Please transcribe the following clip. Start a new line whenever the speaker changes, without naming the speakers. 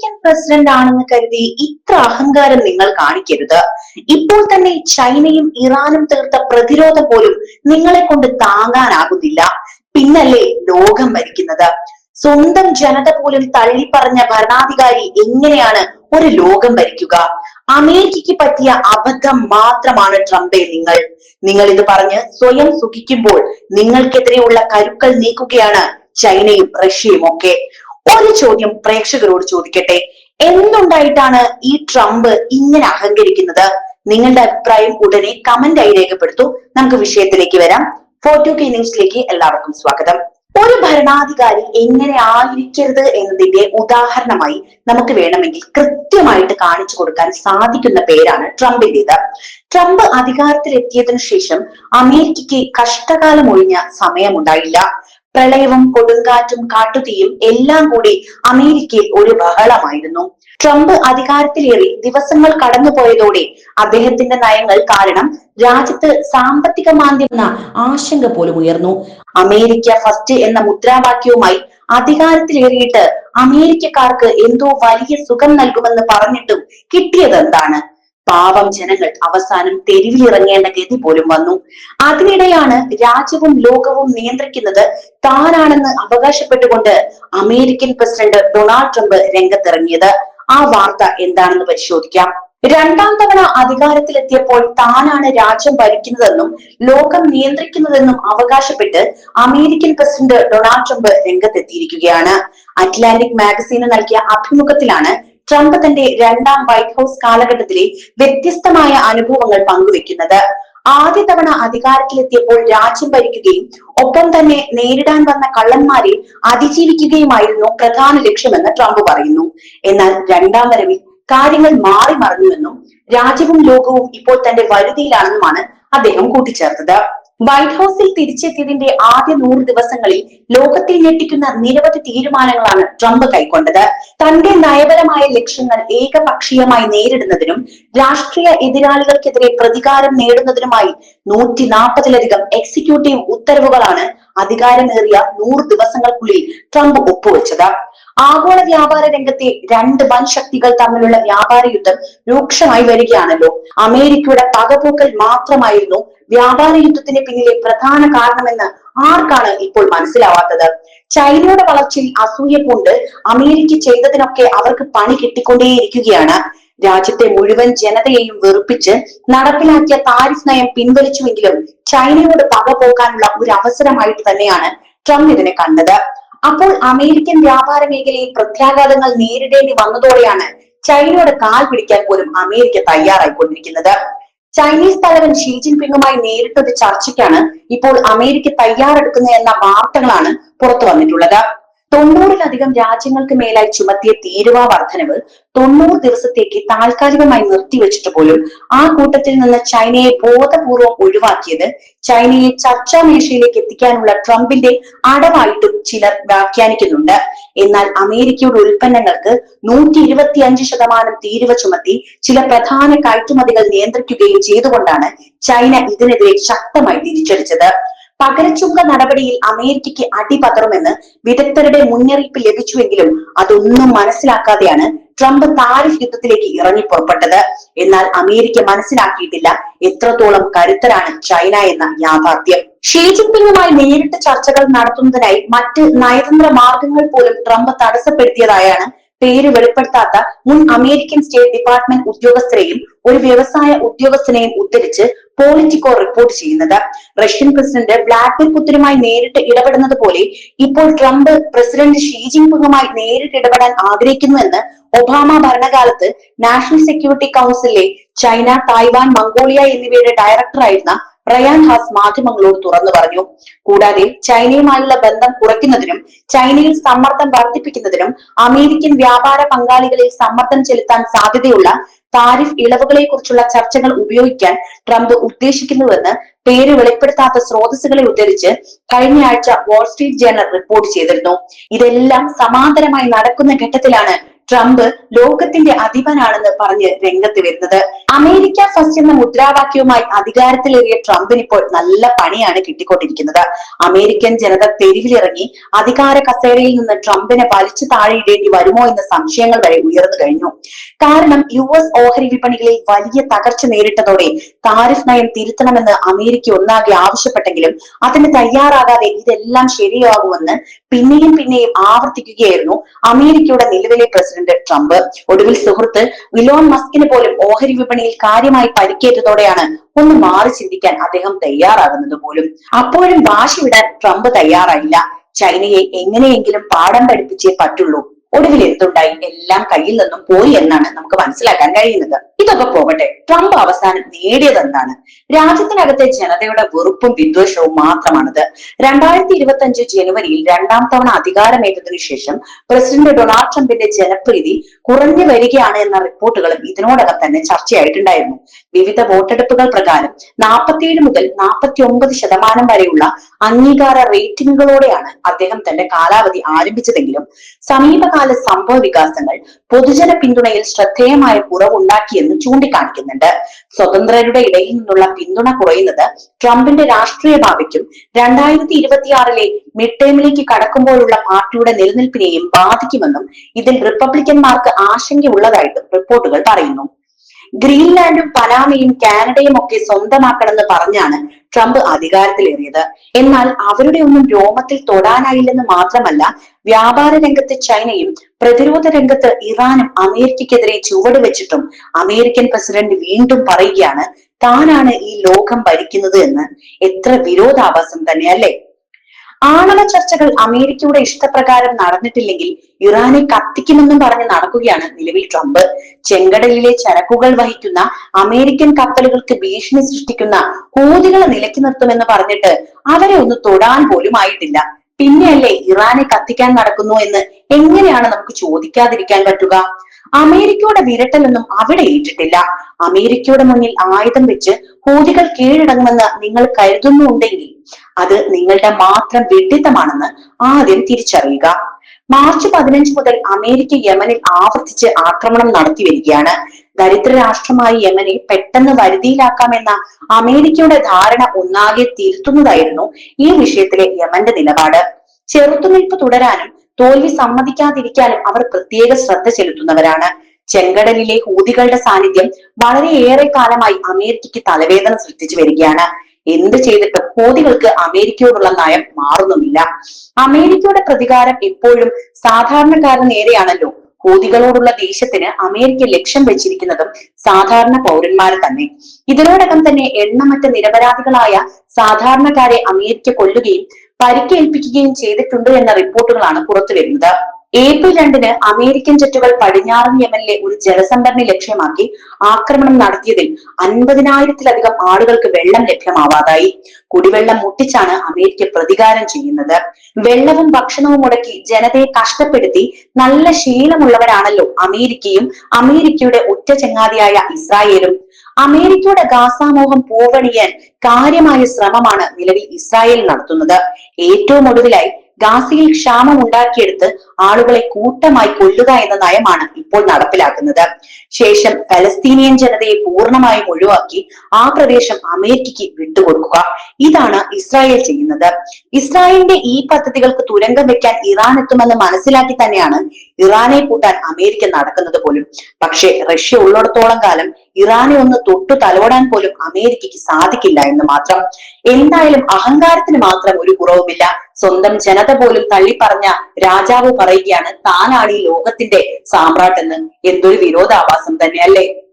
American president ആണെന്ന് കരുതി ഇത്ര അഹങ്കാരം നിങ്ങൾ കാണിക്കരുത്. ഇപ്പോൾ തന്നെ ചൈനയും ഇറാനും തീർത്ത പ്രതിരോധം പോലും നിങ്ങളെ കൊണ്ട് താങ്ങാനാകുന്നില്ല. പിന്നല്ലേ ലോകം ഭരിക്കുന്നത് സ്വന്തം ജനത പോലും തള്ളിപ്പറഞ്ഞ ഭരണാധികാരി എങ്ങനെയാണ് ഒരു ലോകം ഭരിക്കുക? അമേരിക്കയ്ക്ക് പറ്റിയ അബദ്ധം മാത്രമാണ് ട്രംപെ നിങ്ങൾ. നിങ്ങൾ ഇത് പറഞ്ഞ് സ്വയം സുഖിക്കുമ്പോൾ നിങ്ങൾക്കെതിരെയുള്ള കരുക്കൾ നീക്കുകയാണ് ചൈനയും റഷ്യയും ഒക്കെ. ഒരു ചോദ്യം പ്രേക്ഷകരോട് ചോദിക്കട്ടെ. എന്തുണ്ടായിട്ടാണ് ഈ ട്രംപ് ഇങ്ങനെ അഹങ്കരിക്കുന്നത്? നിങ്ങളുടെ അഭിപ്രായം ഉടനെ കമന്റ് ആയി രേഖപ്പെടുത്തു. നമുക്ക് വിഷയത്തിലേക്ക് വരാം. ഫോർട്ടു കെ ന്യൂസിലേക്ക് എല്ലാവർക്കും സ്വാഗതം. ഒരു ഭരണാധികാരി എങ്ങനെ ആയിരിക്കരുത് എന്നതിന്റെ ഉദാഹരണമായി നമുക്ക് വേണമെങ്കിൽ കൃത്യമായിട്ട് കാണിച്ചു കൊടുക്കാൻ സാധിക്കുന്ന പേരാണ് ട്രംപിന്റേത്. ട്രംപ് അധികാരത്തിലെത്തിയതിനു ശേഷം അമേരിക്കയ്ക്ക് കഷ്ടകാലം ഒഴിഞ്ഞ സമയമുണ്ടായില്ല. പ്രളയവും കൊടുങ്കാറ്റും കാട്ടുതീയും എല്ലാം കൂടി അമേരിക്കയിൽ ഒരു ബഹളമായിരുന്നു. ട്രംപ് അധികാരത്തിലേറി ദിവസങ്ങൾ കടന്നുപോയതോടെ അദ്ദേഹത്തിന്റെ നയങ്ങൾ കാരണം രാജ്യത്ത് സാമ്പത്തിക മാന്ദ്യം ആശങ്ക പോലും ഉയർന്നു. അമേരിക്ക ഫസ്റ്റ് എന്ന മുദ്രാവാക്യവുമായി അധികാരത്തിലേറിയിട്ട് അമേരിക്കക്കാർക്ക് എന്തോ വലിയ സുഖം നൽകുമെന്ന് പറഞ്ഞിട്ടും കിട്ടിയത് എന്താണ് പാവം ജനങ്ങൾ അവസാനം തെരുവിലിറങ്ങേണ്ട ഗതി പോലും വന്നു. അതിനിടെയാണ് രാജ്യവും ലോകവും നിയന്ത്രിക്കുന്നത് താനാണെന്ന് അവകാശപ്പെട്ടുകൊണ്ട് അമേരിക്കൻ പ്രസിഡന്റ് ഡൊണാൾഡ് ട്രംപ് രംഗത്തിറങ്ങിയത്. ആ വാർത്ത എന്താണെന്ന് പരിശോധിക്കാം. രണ്ടാം തവണ അധികാരത്തിലെത്തിയപ്പോൾ താനാണ് രാജ്യം ഭരിക്കുന്നതെന്നും ലോകം നിയന്ത്രിക്കുന്നതെന്നും അവകാശപ്പെട്ട് അമേരിക്കൻ പ്രസിഡന്റ് ഡൊണാൾഡ് ട്രംപ് രംഗത്തെത്തിയിരിക്കുകയാണ്. അറ്റ്ലാന്റിക് മാഗസീന് നൽകിയ അഭിമുഖത്തിലാണ് ട്രംപ് തന്റെ രണ്ടാം വൈറ്റ് ഹൗസ് കാലഘട്ടത്തിലെ വ്യത്യസ്തമായ അനുഭവങ്ങൾ പങ്കുവെക്കുന്നത്. ആദ്യ തവണ അധികാരത്തിലെത്തിയപ്പോൾ രാജ്യം ഭരിക്കുകയും ഒപ്പം തന്നെ നേരിടാൻ വന്ന കള്ളന്മാരെ അതിജീവിക്കുകയുമായിരുന്നു പ്രധാന ലക്ഷ്യമെന്ന് ട്രംപ് പറയുന്നു. എന്നാൽ രണ്ടാം വരവിൽ കാര്യങ്ങൾ മാറി മറിഞ്ഞുവെന്നും രാജ്യവും ലോകവും ഇപ്പോൾ തന്റെ വരുതിയിലാണെന്നുമാണ് അദ്ദേഹം കൂട്ടിച്ചേർത്തത്. വൈറ്റ് ഹൗസിൽ തിരിച്ചെത്തിയതിന്റെ ആദ്യ നൂറ് ദിവസങ്ങളിൽ ലോകത്തെ ഞെട്ടിക്കുന്ന നിരവധി തീരുമാനങ്ങളാണ് ട്രംപ് കൈക്കൊണ്ടത്. തന്റെ നയപരമായ ലക്ഷ്യങ്ങൾ ഏകപക്ഷീയമായി നേരിടുന്നതിനും രാഷ്ട്രീയ എതിരാളികൾക്കെതിരെ പ്രതികാരം നേടുന്നതിനുമായി നൂറ്റി നാൽപ്പതിലധികം എക്സിക്യൂട്ടീവ് ഉത്തരവുകളാണ് അധികാരമേറിയ നൂറ് ദിവസങ്ങൾക്കുള്ളിൽ ട്രംപ് ഒപ്പുവെച്ചത്. ആഗോള വ്യാപാര രംഗത്തെ രണ്ട് വൻ ശക്തികൾ തമ്മിലുള്ള വ്യാപാര യുദ്ധം രൂക്ഷമായി വരികയാണല്ലോ. അമേരിക്കയുടെ പകപോക്കൽ മാത്രമായിരുന്നു വ്യാപാര യുദ്ധത്തിന് പിന്നിലെ പ്രധാന കാരണമെന്ന് ആർക്കാണ് ഇപ്പോൾ മനസ്സിലാവാത്തത്? ചൈനയുടെ വളർച്ചയിൽ അസൂയ കൊണ്ട് അമേരിക്ക ചെയ്തതിനൊക്കെ അവർക്ക് പണി കിട്ടിക്കൊണ്ടേയിരിക്കുകയാണ്. രാജ്യത്തെ മുഴുവൻ ജനതയെയും വെറുപ്പിച്ച് നടപ്പിലാക്കിയ താരിഫ് നയം പിൻവലിച്ചുവെങ്കിലും ചൈനയോട് പക പോകാനുള്ള ഒരു അവസരമായിട്ട് തന്നെയാണ് ട്രംപ് ഇതിനെ കണ്ടത്. അപ്പോൾ അമേരിക്കൻ വ്യാപാര മേഖലയിൽ പ്രത്യാഘാതങ്ങൾ നേരിടേണ്ടി വന്നതോടെയാണ് ചൈനയുടെ കാൽ പിടിക്കാൻ പോലും അമേരിക്ക തയ്യാറായിക്കൊണ്ടിരിക്കുന്നത്. ചൈനീസ് തലവൻ ഷീ ജിൻപിങ്ങുമായി നേരിട്ടൊരു ചർച്ചയ്ക്കാണ് ഇപ്പോൾ അമേരിക്ക തയ്യാറെടുക്കുന്നത് എന്ന വാർത്തകളാണ് പുറത്തു വന്നിട്ടുള്ളത്. തൊണ്ണൂറിലധികം രാജ്യങ്ങൾക്ക് മേലായി ചുമത്തിയ തീരുവ വർധനവ് തൊണ്ണൂറ് ദിവസത്തേക്ക് താൽക്കാലികമായി നിർത്തിവെച്ചിട്ട് പോലും ആ കൂട്ടത്തിൽ നിന്ന് ചൈനയെ ബോധപൂർവം ഒഴിവാക്കിയത് ചൈനയെ ചർച്ചാ മേശയിലേക്ക് എത്തിക്കാനുള്ള ട്രംപിന്റെ അടവായിട്ടും ചിലർ വ്യാഖ്യാനിക്കുന്നുണ്ട്. എന്നാൽ അമേരിക്കയുടെ ഉൽപ്പന്നങ്ങൾക്ക് നൂറ്റി ഇരുപത്തി അഞ്ച് ശതമാനം തീരുവ ചുമത്തി ചില പ്രധാന കയറ്റുമതികൾ നിയന്ത്രിക്കുകയും ചെയ്തുകൊണ്ടാണ് ചൈന ഇതിനെതിരെ ശക്തമായി തിരിച്ചടിച്ചത്. പകരച്ചുങ്ക നടപടിയിൽ അമേരിക്കയ്ക്ക് അടിപതറുമെന്ന് വിദഗ്ധരുടെ മുന്നറിയിപ്പ് ലഭിച്ചുവെങ്കിലും അതൊന്നും മനസ്സിലാക്കാതെയാണ് ട്രംപ് താരിഫ് യുദ്ധത്തിലേക്ക് ഇറങ്ങി പുറപ്പെട്ടത്. എന്നാൽ അമേരിക്ക മനസ്സിലാക്കിയിട്ടില്ല എത്രത്തോളം കരുത്തരാണ് ചൈന എന്ന യാഥാർത്ഥ്യം. ഷീ ജിൻപിങ്ങുമായി നേരിട്ട് ചർച്ചകൾ നടത്തുന്നതിനായി മറ്റ് നയതന്ത്ര മാർഗങ്ങൾ പോലും ട്രംപ് തടസ്സപ്പെടുത്തിയതായാണ് പേര് വെളിപ്പെടുത്താത്ത മുൻ അമേരിക്കൻ സ്റ്റേറ്റ് ഡിപ്പാർട്ട്മെന്റ് ഉദ്യോഗസ്ഥരെയും ഒരു വ്യവസായ ഉദ്യോഗസ്ഥനെയും ഉദ്ധരിച്ച് പോളിറ്റിക്കോ റിപ്പോർട്ട് ചെയ്യുന്നത്. റഷ്യൻ പ്രസിഡന്റ് വ്ളാഡിമിർ പുത്തിനുമായി നേരിട്ട് ഇടപെടുന്നത് പോലെ ഇപ്പോൾ ട്രംപ് പ്രസിഡന്റ് ഷീ ജിൻപിങ്ങുമായി നേരിട്ട് ഇടപെടാൻ ആഗ്രഹിക്കുന്നുവെന്ന് ഒബാമ ഭരണകാലത്ത് നാഷണൽ സെക്യൂരിറ്റി കൗൺസിലിലെ ചൈന തായ്വാൻ മംഗോളിയ എന്നിവയുടെ ഡയറക്ടറായിരുന്ന റയാൻ ഹാസ് മാധ്യമങ്ങളോട് തുറന്നു പറഞ്ഞു. കൂടാതെ ചൈനയുമായുള്ള ബന്ധം കുറയ്ക്കുന്നതിനും ചൈനയിൽ സമ്മർദ്ദം വർദ്ധിപ്പിക്കുന്നതിനും അമേരിക്കൻ വ്യാപാര പങ്കാളികളിൽ സമ്മർദ്ദം ചെലുത്താൻ സാധ്യതയുള്ള താരിഫ് ഇളവുകളെ കുറിച്ചുള്ള ചർച്ചകൾ ഉപയോഗിക്കാൻ ട്രംപ് ഉദ്ദേശിക്കുന്നുവെന്ന് പേര് വെളിപ്പെടുത്താത്ത സ്രോതസ്സുകളെ ഉദ്ധരിച്ച് കഴിഞ്ഞയാഴ്ച വാൾസ്ട്രീറ്റ് ജേണൽ റിപ്പോർട്ട് ചെയ്തിരുന്നു. ഇതെല്ലാം സമാന്തരമായി നടക്കുന്ന ഘട്ടത്തിലാണ് ട്രംപ് ലോകത്തിന്റെ അധിപനാണെന്ന് പറഞ്ഞ് രംഗത്ത് വരുന്നത്. അമേരിക്ക ഫസ്റ്റ് എന്ന മുദ്രാവാക്യവുമായി അധികാരത്തിലേറിയ ട്രംപിന് ഇപ്പോൾ നല്ല പണിയാണ് കിട്ടിക്കൊണ്ടിരിക്കുന്നത്. അമേരിക്കൻ ജനത തെരുവിലിറങ്ങി അധികാര കസേരയിൽ നിന്ന് ട്രംപിനെ വലിച്ചു താഴെയിടേണ്ടി വരുമോ എന്ന സംശയങ്ങൾ വരെ ഉയർന്നു കഴിഞ്ഞു. കാരണം യു എസ് ഓഹരി വിപണികളിൽ വലിയ തകർച്ച നേരിട്ടതോടെ താരിഫ് നയം തിരുത്തണമെന്ന് അമേരിക്ക ഒന്നാകെ ആവശ്യപ്പെട്ടെങ്കിലും അതിന് തയ്യാറാകാതെ ഇതെല്ലാം ശരിയാകുമെന്ന് പിന്നെയും പിന്നെയും ആവർത്തിക്കുകയായിരുന്നു അമേരിക്കയുടെ നിലവിലെ പ്രസിഡന്റ് ട്രംപ്. ഒടുവിൽ സുഹൃത്ത് ഇലോൺ മസ്കിന് പോലും ഓഹരി വിപണിയിൽ കാര്യമായി പരിക്കേറ്റതോടെയാണ് ഒന്ന് മാറി ചിന്തിക്കാൻ അദ്ദേഹം തയ്യാറാകുന്നത് പോലും. അപ്പോഴും വാശി വിടാൻ ട്രംപ് തയ്യാറായില്ല. ചൈനയെ എങ്ങനെയെങ്കിലും പാഠം പഠിപ്പിച്ചേ പറ്റുള്ളൂ. ഒടുവിൽ എന്തുണ്ടായി? എല്ലാം കയ്യിൽ നിന്നും പോയി എന്നാണ് നമുക്ക് മനസ്സിലാക്കാൻ കഴിയുന്നത്. ഇതൊക്കെ പോകട്ടെ. ട്രംപ് അവസാനം നേടിയത് എന്താണ് രാജ്യത്തിനകത്തെ ജനതയുടെ വെറുപ്പും വിദ്വേഷവും മാത്രമാണിത്. രണ്ടായിരത്തി ഇരുപത്തി അഞ്ച് ജനുവരിയിൽ രണ്ടാം തവണ അധികാരമേറ്റതിനു ശേഷം പ്രസിഡന്റ് ഡൊണാൾഡ് ട്രംപിന്റെ ജനപ്രീതി കുറഞ്ഞു വരികയാണ് എന്ന റിപ്പോർട്ടുകളും ഇതിനോടകം തന്നെ ചർച്ചയായിട്ടുണ്ടായിരുന്നു. വിവിധ വോട്ടെടുപ്പുകൾ പ്രകാരം നാൽപ്പത്തിയേഴ് മുതൽ നാൽപ്പത്തി ഒമ്പത് ശതമാനം വരെയുള്ള അംഗീകാര റേറ്റിംഗുകളോടെയാണ് അദ്ദേഹം തന്റെ കാലാവധി ആരംഭിച്ചതെങ്കിലും സമീപകാല സംഭവ വികാസങ്ങൾ പൊതുജന പിന്തുണയിൽ ശ്രദ്ധേയമായ കുറവുണ്ടാക്കിയെന്ന് ചൂണ്ടിക്കാണിക്കുന്നുണ്ട്. സ്വതന്ത്രരുടെ ഇടയിൽ നിന്നുള്ള പിന്തുണ കുറയുന്നത് ട്രംപിന്റെ രാഷ്ട്രീയ ഭാവിക്കും രണ്ടായിരത്തി ഇരുപത്തിയാറിലെ മിഡ് ടേമിലേക്ക് കടക്കുമ്പോഴുള്ള പാർട്ടിയുടെ നിലനിൽപ്പിനെയും ബാധിക്കുമെന്നും ഇതിൽ റിപ്പബ്ലിക്കന്മാർക്ക് ആശങ്കയുള്ളതായിട്ടും റിപ്പോർട്ടുകൾ പറയുന്നു. ഗ്രീൻലാൻഡും പനാമയും കാനഡയും ഒക്കെ സ്വന്തമാക്കണമെന്ന് പറഞ്ഞാണ് ട്രംപ് അധികാരത്തിലേറിയത്. എന്നാൽ അവരുടെ ഒന്നും രോമത്തിൽ തൊടാനായില്ലെന്ന് മാത്രമല്ല വ്യാപാര രംഗത്ത് ചൈനയും പ്രതിരോധ രംഗത്ത് ഇറാനും അമേരിക്കയ്ക്കെതിരെ ചുവട് വെച്ചിട്ടും അമേരിക്കൻ പ്രസിഡന്റ് വീണ്ടും പറയുകയാണ് താനാണ് ഈ ലോകം ഭരിക്കുന്നത് എന്ന്. എത്ര വിരോധാഭാസം തന്നെയല്ലേ ആണവ ചർച്ചകൾ അമേരിക്കയുടെ ഇഷ്ടപ്രകാരം നടന്നിട്ടില്ലെങ്കിൽ ഇറാനെ കത്തിക്കുമെന്നും പറഞ്ഞ് നടക്കുകയാണ് നിലവിൽ ട്രംപ്. ചെങ്കടലിലെ ചരക്കുകൾ വഹിക്കുന്ന അമേരിക്കൻ കപ്പലുകൾക്ക് ഭീഷണി സൃഷ്ടിക്കുന്ന ഹൂതികളെ നിലയ്ക്ക് നിർത്തുമെന്ന് പറഞ്ഞിട്ട് അവരെ ഒന്ന് തൊടാൻ പോലും ആയിട്ടില്ല. പിന്നെയല്ലേ ഇറാനെ കത്തിക്കാൻ നടക്കുന്നു എന്ന് എങ്ങനെയാണ് നമുക്ക് ചോദിക്കാതിരിക്കാൻ പറ്റുക? അമേരിക്കയുടെ വിരട്ടലൊന്നും അവിടെ ഏറ്റിട്ടില്ല. അമേരിക്കയുടെ മുന്നിൽ ആയുധം വെച്ച് ഹൂതികൾ കീഴടങ്ങുമെന്ന് നിങ്ങൾ കരുതുന്നുണ്ടെങ്കിൽ അത് നിങ്ങളുടെ മാത്രം വിഡിത്തമാണെന്ന് ആദ്യം തിരിച്ചറിയുക. മാർച്ച് പതിനഞ്ച് മുതൽ അമേരിക്ക യമനിൽ ആവർത്തിച്ച് ആക്രമണം നടത്തി വരികയാണ്. ദരിദ്ര രാഷ്ട്രമായി യമനെ പെട്ടെന്ന് വരുതിയിലാക്കാമെന്ന അമേരിക്കയുടെ ധാരണ ഒന്നാകെ തിരുത്തുന്നതായിരുന്നു ഈ വിഷയത്തിലെ യമന്റെ നിലപാട്. ചെറുത്തുനിൽപ്പ് തുടരാനും തോൽവി സമ്മതിക്കാതിരിക്കാനും അവർ പ്രത്യേക ശ്രദ്ധ ചെലുത്തുന്നവരാണ്. ചെങ്കടലിലെ ഹൂതികളുടെ സാന്നിധ്യം വളരെയേറെ കാലമായി അമേരിക്കയ്ക്ക് തലവേദന സൃഷ്ടിച്ചു വരികയാണ്. എന്ത് ചെയ്തിട്ടും ഹൂതികൾക്ക് അമേരിക്കയോടുള്ള നയം മാറുന്നുമില്ല. അമേരിക്കയുടെ പ്രതികാരം എപ്പോഴും സാധാരണക്കാരന് നേരെയാണല്ലോ. ഹൂതികളോടുള്ള ദേഷ്യത്തിന് അമേരിക്ക ലക്ഷ്യം വെച്ചിരിക്കുന്നതും സാധാരണ പൗരന്മാരെ തന്നെ. ഇതിനോടകം തന്നെ എണ്ണമറ്റ നിരപരാധികളായ സാധാരണക്കാരെ അമേരിക്ക കൊല്ലുകയും പരിക്കേൽപ്പിക്കുകയും ചെയ്തിട്ടുണ്ട് എന്ന റിപ്പോർട്ടുകളാണ് പുറത്തു വരുന്നത് ഏപ്രിൽ രണ്ടിന് അമേരിക്കൻ ജെറ്റുകൾ പടിഞ്ഞാറൻ യമനിലെ ഒരു ജലസംഭരണി ലക്ഷ്യമാക്കി ആക്രമണം നടത്തിയതിൽ അൻപതിനായിരത്തിലധികം ആളുകൾക്ക് വെള്ളം ലഭ്യമാവാതായി. കുടിവെള്ളം മുട്ടിച്ചാണ് അമേരിക്ക പ്രതികാരം ചെയ്യുന്നത്. വെള്ളവും ഭക്ഷണവും മുടക്കി ജനതയെ കഷ്ടപ്പെടുത്തി നല്ല ശീലമുള്ളവരാണല്ലോ അമേരിക്കയും അമേരിക്കയുടെ ഉറ്റ ചങ്ങാതിയായ ഇസ്രായേലും. അമേരിക്കയുടെ ഗാസാമോഹം പൂവണിയാൻ കാര്യമായ ശ്രമമാണ് നിലവിൽ ഇസ്രായേൽ നടത്തുന്നത്. ഏറ്റവും ഒടുവിലായി ഗാസയിൽ ക്ഷാമം ഉണ്ടാക്കിയെടുത്ത് ആളുകളെ കൂട്ടമായി കൊല്ലുക എന്ന നയമാണ് ഇപ്പോൾ നടപ്പിലാക്കുന്നത്. ശേഷം പലസ്തീനിയൻ ജനതയെ പൂർണമായും ഒഴിവാക്കി ആ പ്രദേശം അമേരിക്കയ്ക്ക് വിട്ടുകൊടുക്കുക. ഇതാണ് ഇസ്രായേൽ ചെയ്യുന്നത്. ഇസ്രായേലിന്റെ ഈ പദ്ധതികൾക്ക് തുരങ്കം വെക്കാൻ ഇറാൻ എത്തുമെന്ന് മനസ്സിലാക്കി തന്നെയാണ് ഇറാനെ കൂട്ടാൻ അമേരിക്ക നടക്കുന്നത് പോലും. പക്ഷേ റഷ്യ ഉള്ളിടത്തോളം കാലം ഇറാനെ ഒന്ന് തൊട്ടു തലോടാൻ പോലും അമേരിക്കയ്ക്ക് സാധിക്കില്ല എന്ന് മാത്രം. എന്തായാലും അഹങ്കാരത്തിന് മാത്രം ഒരു കുറവുമില്ല. സ്വന്തം ജനത പോലും തള്ളിപ്പറഞ്ഞ രാജാവ് പറയുകയാണ് താനാണ് ഈ ലോകത്തിന്റെ സാമ്രാട്ടെന്ന് എന്തൊരു വിരോധാഭാസം തന്നെയല്ലേ